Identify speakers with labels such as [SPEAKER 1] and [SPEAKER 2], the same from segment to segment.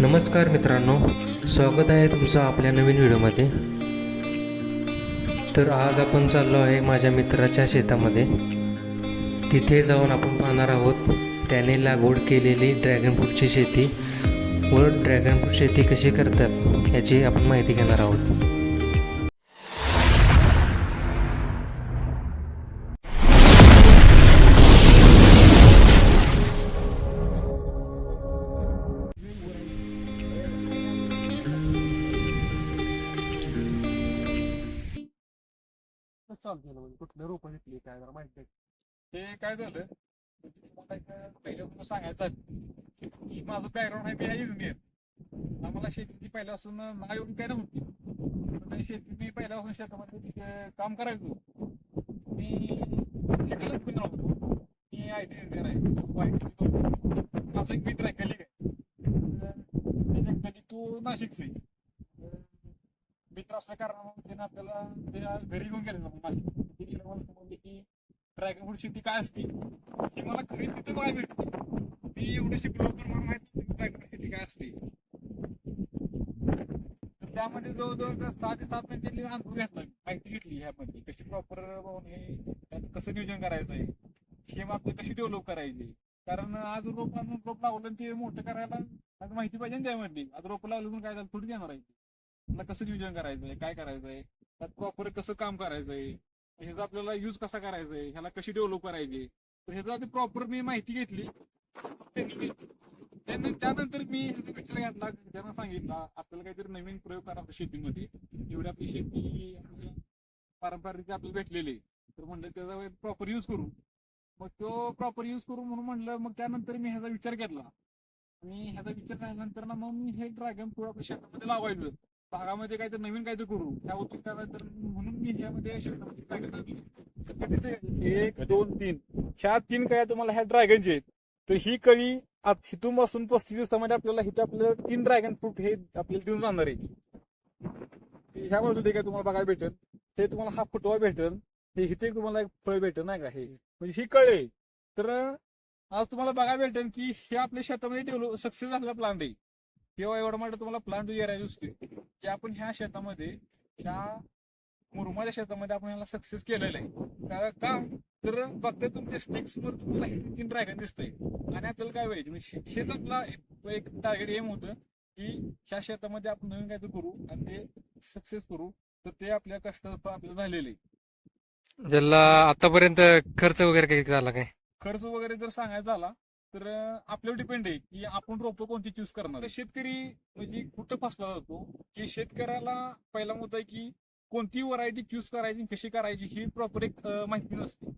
[SPEAKER 1] नमस्कार मित्रांनो स्वागत आहे तुमचं आपल्या नवीन व्हिडिओमध्ये. तर आज आपण चाललो आहे माझ्या मित्राच्या शेतामध्ये. तिथे जाऊन आपण पाहणार आहोत त्याने लागवड केलेली ड्रॅगन फ्रूटची शेती. व ड्रॅगन फ्रूट शेती कशी करतात याची आपण माहिती घेणार आहोत.
[SPEAKER 2] चालू केलं म्हणजे कुठलं रोप घेतली काय जरा माहिती आहे ते काय झालं म्हणजे मला तुला सांगायचं की माझं बॅकग्राऊंड आहे मी आहे इंजिनियर आम्हाला शेती पहिल्यापासून ना एवढी काय नव्हती. शेती मी पहिल्यापासून शेतामध्ये काम करायचो. मी शिकायलाच पण नव्हतो मी आय टी इंजिनियर आहे. आय टी माझा एक मित्र आहे कलिक आहे. त्याच्या कलिग तो नाशिकचा आहे. असं असल्या कारणामुळे त्याने आपल्याला घरी घेऊन गेले मग. गेलं मला समजले की ड्रॅगन फ्रूट शेती काय असते? हे मला खरी तिथे काय भेटते. मी एवढे शिकलो पण मला माहिती ड्रॅगन फ्रूट शेती काय असते. तर त्यामध्ये जवळजवळ सहा ते सात महिने त्यांनी अनुभव घेतला माहिती घेतली ह्यामध्ये कशी प्रॉपर हे त्यात कसं नियोजन करायचं आहे शेम आपली कशी डेव्हलप करायची. कारण आज रोप आणून रोप लावलं आणि ते मोठं करायला आज माहिती पाहिजे ना त्यामध्ये. आज रोप लावलं म्हणून काय झालं? थोडी देणार आहे. कसं नियोजन करायचंय? काय करायचंय? त्यात प्रॉपर कसं काम करायचंय? ह्याचा आपल्याला युज कसा करायचंय? ह्याला कशी डेव्हलप करायची? तर ह्याचा प्रॉपर मी माहिती घेतली त्यानंतर मी ह्याचा विचार घेतला त्यांना सांगितला आपल्याला काहीतरी नवीन प्रयोग करायचा शेतीमध्ये. एवढी आपली शेती पारंपरिक आपल्याला भेटलेली आहे. तर म्हणलं त्याचा प्रॉपर युज करू. मग तो प्रॉपर युज करू म्हणून म्हणलं मग त्यानंतर मी ह्याचा विचार घेतला. आणि ह्याचा विचार झाल्यानंतर ना मग मी हे ड्रॅगन फ्रूट आपल्या शेतामध्ये लावायचं भागामध्ये काहीतरी नवीन काहीतरी करू. त्या उद्देश तर म्हणून मी यामध्ये एक दोन तीन. ह्या तीन कळ्या तुम्हाला ह्या ड्रॅगनचे आहेत. तर ही कळी हिथून पासून पस्तीस दिवसामध्ये आपल्याला इथे आपलं तीन ड्रॅगन फ्रूट हे आपल्याला देऊन जाणार आहे. ह्या बाजूला काय तुम्हाला बघायला भेटेल. ते तुम्हाला हा फुटवा भेटेल. हे इथे तुम्हाला एक फळ भेटेल नाही का? हे. म्हणजे ही कळे तर आज तुम्हाला बघायला भेटेल की हे आपल्या शेतामध्ये डेव्हलप सक्सेस झालेला प्लांट आहे. किंवा एवढा मोठा तुम्हाला प्लांट एरिया दिसतोय की आपण ह्या शेतामध्ये ह्या मुरमाच्या शेतामध्ये आपण ह्याला सक्सेस केलेलं आहे. का- का? तर बघता तुमच्या स्टिक्स वर तुम्हाला तीन ड्रॅगन दिसतंय. आणि आपल्याला काय पाहिजे म्हणजे शेत आपला एक- टार्गेट एम होतं की ह्या शेतामध्ये आपण नवीन काहीतरी करू आणि ते सक्सेस करू. तर ते आपल्या कष्ट आपल्याला झालेले आहे.
[SPEAKER 1] ज्याला आतापर्यंत खर्च वगैरे काही झाला काय?
[SPEAKER 2] खर्च वगैरे जर सांगायचा झाला तर आपल्यावर डिपेंड आहे की आपण रोपं कोणती चूज करणार. शेतकरी म्हणजे कुठं फसला जातो की शेतकऱ्याला पहिला मुद्दा आहे की कोणती व्हरायटी चूज करायची कशी करायची ही प्रॉपर एक माहिती नसते.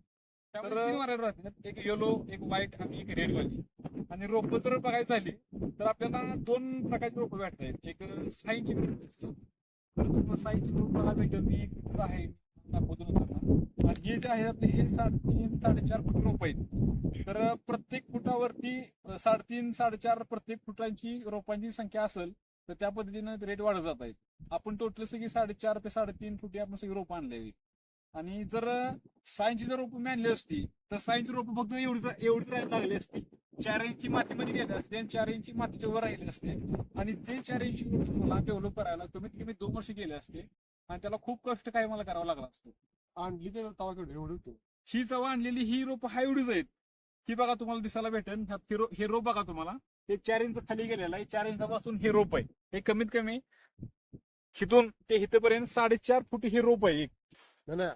[SPEAKER 2] तर एक येलो एक व्हाईट आणि एक रेड वाली. आणि रोपं जर बघायची झाली तर आपल्याला दोन प्रकारची रोपं भेटत आहेत एक साईची रोप असतात तर तुम्हाला साईची रोप बघायला भेटेल. मी एक आहे. दाखवतो नंतर आणि हे जे आहे आपले हे तीन साडेचार फूट रोप आहेत. तर प्रत्येक फुटावरती साडेतीन साडेचार प्रत्येक फुटांची रोपांची संख्या असेल तर त्या पद्धतीनं रेट वाढत जात आहेत. आपण टोटल सगळी साडेचार ते साडेतीन फुटी आपण सगळी रोपं आणलेली आणि जर सायन्सची जर रोपं मी आणली असती तर सायन्सची रोपं फक्त एवढी एवढी राहायला लागली असती. चार इंची मातीमध्ये गेले असते आणि चार इंची मातीच्या वर राहिले असते. आणि ते चार इंची रोप मला डेव्हलप करायला कमीत कमी दोन वर्ष गेले असते. आणि त्याला खूप कष्ट काय मला करावं लागलं असतं. आणली एवढी होती. ही चवा आणलेली ही रोप हा एवढीच आहेत. ही बघा तुम्हाला दिसायला भेटेल. हे रोप बघा तुम्हाला. हे चार इंच खाली गेलेलं आहे. चार इंचापासून हे रोप आहे. हे कमीत कमी हिथून ते इथपर्यंत साडेचार फूट हे रोप आहे. एक.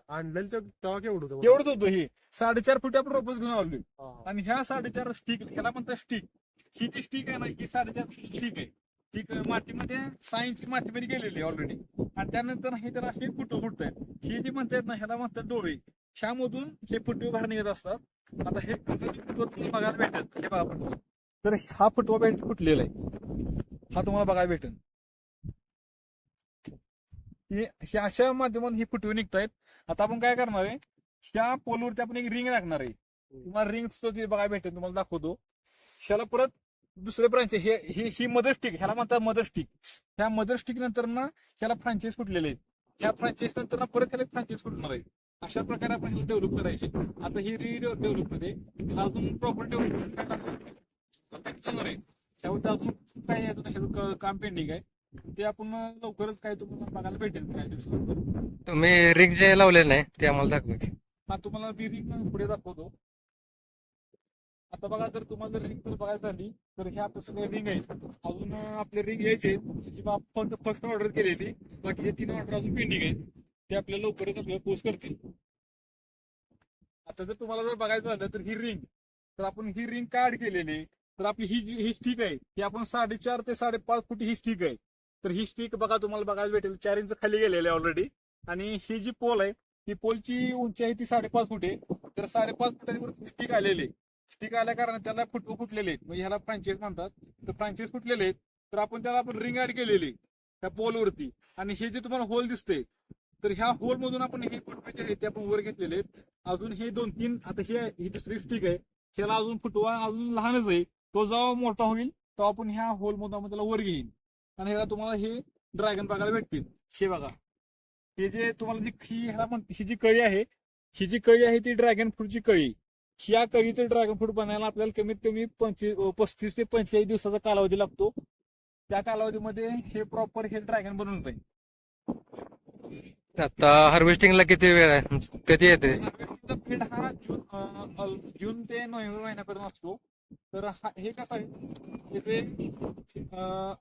[SPEAKER 3] आणलेलं तेव्हा केवढं होतं?
[SPEAKER 2] एवढंच होतं हे. साडेचार फूट आपण रोपच घेऊन आलो. आणि ह्या साडेचार स्टिक ह्याला म्हणतात स्टिक. ही जी स्टिक आहे ना ही साडेचार स्टिक आहे. ती मातीमध्ये सहा इंची मातीमध्ये गेलेली आहे ऑलरेडी आणि त्यानंतर हे तर असे फुटो फुटत आहेत ही जी म्हणतात ना ह्याला म्हणतात डोळे. ह्यामधून हे फुटवे बाहेर निघत असतात आता हे बघायला भेटत हे बघा फुटवा तर हा फुटवा भेट फुटलेला आहे. हा तुम्हाला बघायला भेटेल. हे अशा माध्यमातून ही फुटवे निघतायत. आता आपण काय करणार आहे? ह्या पोलवरती आपण एक रिंग राखणार आहे. तुम्हाला रिंग बघायला भेटेल तुम्हाला दाखवतो. ह्याला परत दुसरे ब्रांच हे ही ही मदर स्टिक ह्याला म्हणतात मदर स्टिक ह्या मदर स्टिक नंतर ना ह्याला फ्रँचाईज फुटलेले आहेत ह्या फ्रँचाईज नंतर ना परत ह्याला फ्रँचाईज फुटणार आहे. अशा प्रकारे आपण डेव्हलप करायचे. आता ही री डेव्हलपमध्ये अजून प्रॉपर डेव्हलप आहे? त्यावर अजून काही अजून ह्याचं क- काम पेंडिंग आहे. ते आपण लवकरच काय तुम्हाला बघायला भेटेल. काही दिवसानंतर
[SPEAKER 1] तुम्ही रिंग जे लावलेलं नाही ते आम्हाला दाखवा
[SPEAKER 2] हा तुम्हाला ती रिंग पुढे दाखवतो. आता बघा जर तुम्हाला जर रिंग बघायचं झाली तर हे आपले सगळे रिंग आहेत अजून आपले रिंग यायचे फक्त फर्स्ट ऑर्डर केलेली बाकीचे तीन ऑर्डर अजून पेंडिंग आहेत. ते आपल्याला लवकरच आपल्याला पोस्ट करतील. आता जर तुम्हाला जर बघायचं झालं तर ही रिंग तर आपण ही रिंग काय ऍड केलेली तर आपली ही ही स्टिक आहे ही आपण साडेचार ते साडेपाच फुट ही स्टिक आहे. तर ही स्टिक बघा तुम्हाला बघायला भेटेल. चार इंच खाली गेलेली आहे ऑलरेडी आणि ही जी पोल आहे ही पोलची उंची आहे ती साडेपाच फुट आहे. तर साडेपाच फुटांवर स्टिक आलेली आहे. स्टिक आल्या कारण त्याला फुटवं फुटलेले आहेत. म्हणजे ह्याला फ्रँचाईज म्हणतात. तर फ्रँचाईज फुटलेले आहेत. तर आपण त्याला आपण रिंग ऍड केलेली त्या पोलवरती आणि हे जे तुम्हाला होल दिसते तर ह्या होल मधून आपण हे फुटवे जे आहेत ते आपण वर घेतलेले आहेत. अजून हे दोन तीन आता हे ही दुसरी स्टिक आहे. ह्याला अजून फुटवा अजून लहानच आहे. तो जेव्हा मोठा होईल तेव्हा आपण ह्या होल मधून आपण त्याला वर घेईन. आणि ह्याला तुम्हाला हे ड्रॅगन बघायला भेटतील. हे बघा. हे जे तुम्हाला जी ही ह्याला म्हणते ही जी कळी आहे ही जी कळी आहे ती ड्रॅगन फ्रूटची कळी. ह्या कळीचं ड्रॅगन फ्रूट बनायला आपल्याला कमीत कमी पंचवीस पस्तीस ते पंचेचाळीस दिवसाचा कालावधी लागतो. त्या कालावधीमध्ये हे प्रॉपर हे ड्रॅगन बनवून जाईल.
[SPEAKER 1] आता हार्वेस्टिंगला किती वेळ आहे? कधी येते?
[SPEAKER 2] पिरियड हा जून जून ते नोव्हेंबर महिन्यापर्यंत असतो. तर हा- कसं आहे?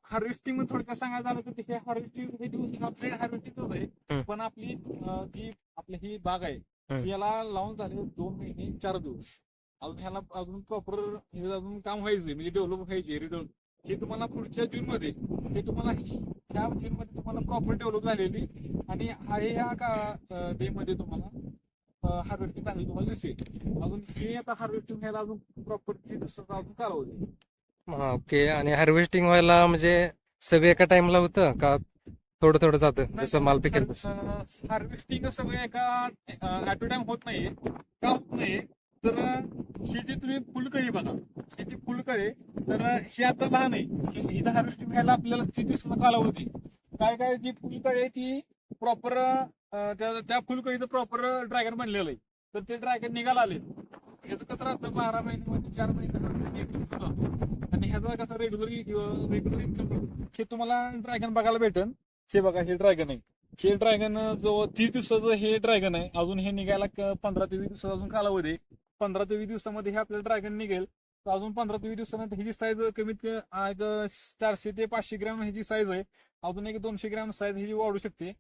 [SPEAKER 2] हार्वेस्टिंग थोडक्यात सांगायचं झालं तर हे हार्वेस्टिंग हे दिवस हा हार्वेस्टिंग. आहे. पण आपली जी आपली ही बाग आहे. याला लावून झाले दोन महिने चार दिवस. अजून ह्याला अजून प्रॉपर हे अजून काम व्हायचंय म्हणजे डेव्हलप व्हायचे रिडेव्हलप हे तुम्हाला पुढच्या जून मध्ये हे तुम्हाला ह्या जून मध्ये तुम्हाला प्रॉपर डेव्हलप झालेली आणि हा- ह्या डे मध्ये तुम्हाला हार्वेस्टिंग चांगली तुम्हाला दिसेल. अजून हे आता हार्वेस्टिंग घ्यायला अजून प्रॉपर अजून
[SPEAKER 1] हा ओके आणि हार्वेस्टिंग व्हायला म्हणजे सगळं एका टाइमला होतं का थोडं थोडं जातं. जसं माल पिकेल
[SPEAKER 2] हार्वेस्टिंग सगळं एका ऍट टाइम होत नाहीये का होत नाहीये. तर जी तुम्ही फुलकळी बघा. ही जी फुलकळी तर ही आता लहान आहे. ही- इथं हार्वेस्टिंग व्हायला आपल्याला किती दिवसाचा कालावधी. काय काय जी फुलकळी आहे ती प्रॉपर त्या फुलकळीचं प्रॉपर ड्रॅगन बनलेलं आहे. तर ते ड्रॅगन निघाला आले ह्याचं कसं राहतं? बारा महिन्यामध्ये चार महिने आणि ह्याचा कसं रेग्युलर रेग्युलर हे तुम्हाला ड्रॅगन बघायला भेटेल हे बघा हे ड्रॅगन आहे. हे ड्रॅगन जवळ तीस दिवसाचं हे ड्रॅगन आहे. अजून हे निघायला पंधरा ते वीस दिवसाचा अजून कालावधी पंधरा ते वीस दिवसामध्ये हे आपल्याला ड्रॅगन निघेल. तर अजून पंधरा ते वीस दिवसानंतर ह्याची साईज कमीत कमी एक चारशे ते पाचशे ग्रॅम ह्याची साईज आहे. अजून एक दोनशे ग्रॅम साईज ह्याची वाढू शकते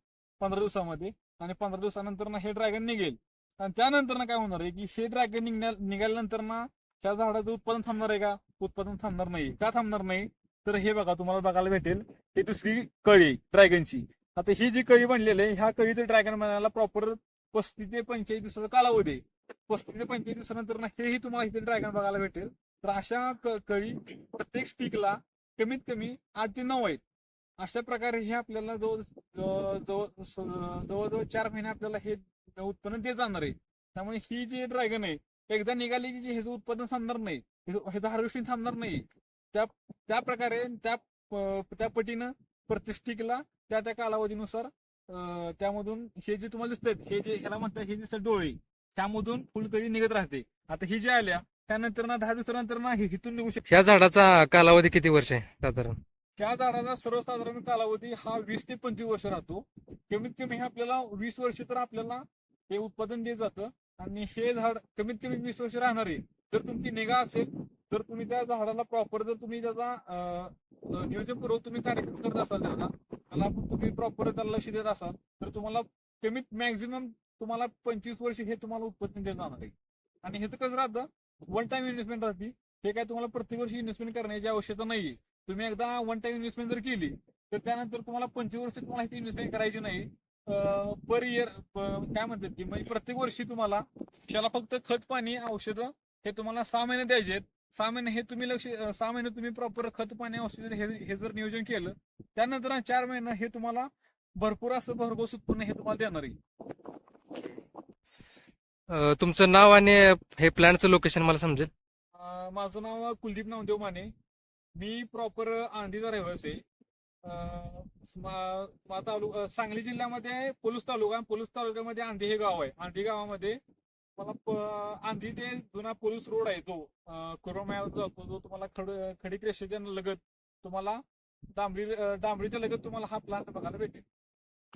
[SPEAKER 2] पंधरा दिवसामध्ये. आणि पंधरा दिवसानंतर ना हे ड्रॅगन निघेल. आणि त्यानंतर ना काय होणार आहे की हे ड्रॅगन निघण्या निघाल्यानंतर ना त्या झाडाचं उत्पादन थांबणार आहे का? उत्पादन थांबणार नाही का थांबणार नाही? तर हे बघा तुम्हाला बघायला भेटेल ही दुसरी कळी ड्रॅगनची. आता ही जी कळी बनलेली आहे ह्या कळीचं ड्रॅगन बनायला प्रॉपर पस्तीस ते पंचेचाळीस दिवसाचा कालावधी पस्तीस ते पंचेचाळीस दिवसानंतर ना हेही तुम्हाला इथे ड्रॅगन बघायला भेटेल. तर अशा कळी प्रत्येक स्टिकला कमीत कमी आठ ते नऊ आहेत. अशा प्रकारे हे आपल्याला जवळ जवळ जवळ- जवळजवळ चार महिने आपल्याला हे उत्पन्न दे जाणार आहे. त्यामुळे ही जी ड्रॅगन आहे एकदा निघाली की ह्याचं उत्पादन थांबणार नाही. हे ह्याचं हार्वेस्टिंग थांबणार नाही. त्या त्या प्रकारे त्या त्या पटीनं प्रत्येक स्टिकला त्या त्या कालावधीनुसार त्यामधून हे जे तुम्हाला दिसतात हे जे ह्याला म्हणतात हे दिसतात डोळे त्यामधून फुलकळी निघत राहते. आता ही जी आल्या त्यानंतर ना दहा दिवसानंतर ना हे हिथून निघू शकते.
[SPEAKER 1] ह्या झाडाचा कालावधी किती वर्ष आहे साधारण?
[SPEAKER 2] त्या झाडाचा सर्वसाधारण कालावधी हा वीस ते पंचवीस वर्ष राहतो. कमीत कमी हे आपल्याला वीस वर्ष तर आपल्याला हे उत्पादन देत जातं. आणि हे झाड कमीत कमी वीस वर्ष राहणार आहे. जर तुमची निगा असेल तर तुम्ही त्या झाडाला प्रॉपर जर तुम्ही त्याचा नियोजनपूर्वक तुम्ही कार्यक्रम करत असाल त्याला त्याला तुम्ही प्रॉपर त्याला लक्ष देत असाल तर तुम्हाला कमीत मॅक्झिमम तुम्हाला पंचवीस वर्ष हे तुम्हाला उत्पन्न देत जाणार आहे. आणि ह्याचं कसं राहतं? वन टाइम इन्व्हेस्टमेंट राहते. हे काय तुम्हाला प्रत्येक वर्षी इन्व्हेस्टमेंट करण्याची आवश्यकता नाहीये. तुम्ही एकदा वन टाइम इन्व्हेस्टमेंट जर केली तर त्यानंतर तुम्हाला पंचवीस वर्ष तुम्हाला ती इन्व्हेस्टमेंट करायची नाही. पर इयर काय म्हणतात की म्हणजे प्रत्येक वर्षी तुम्हाला त्याला फक्त खत पाणी औषधं हे तुम्हाला सहा महिने द्यायचे आहेत. सहा महिने हे तुम्ही लक्ष सहा महिने तुम्ही प्रॉपर खत पाणी औषध हे जर नियोजन केलं त्यानंतर चार महिने हे तुम्हाला भरपूर असं भरघोस उत्पन्न हे तुम्हाला देणार आहे.
[SPEAKER 1] तुमचं नाव आणि हे प्लॅनचं लोकेशन मला समजेल.
[SPEAKER 2] माझं नाव कुलदीप नामदेव माने. मी प्रॉपर आंधीचा रहिवासी आहे. तालुका सांगली जिल्ह्यामध्ये पोलूस तालुका पोलूस तालुक्यामध्ये आंधी हे गाव आहे. आंधी गावामध्ये तुम्हाला प- आंधी ते जुना पोलीस रोड आहे तो. कुरमायावर जातो जो तुम्हाला खड खडी रेषेच्या लगत तुम्हाला डांबरी डांबरीच्या लगत तुम्हाला हा प्लांट बघायला भेटेल.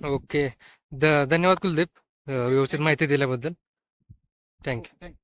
[SPEAKER 1] ओके. धन्यवाद कुलदीप व्यवस्थित माहिती दिल्याबद्दल. Thank you.
[SPEAKER 2] Thank you.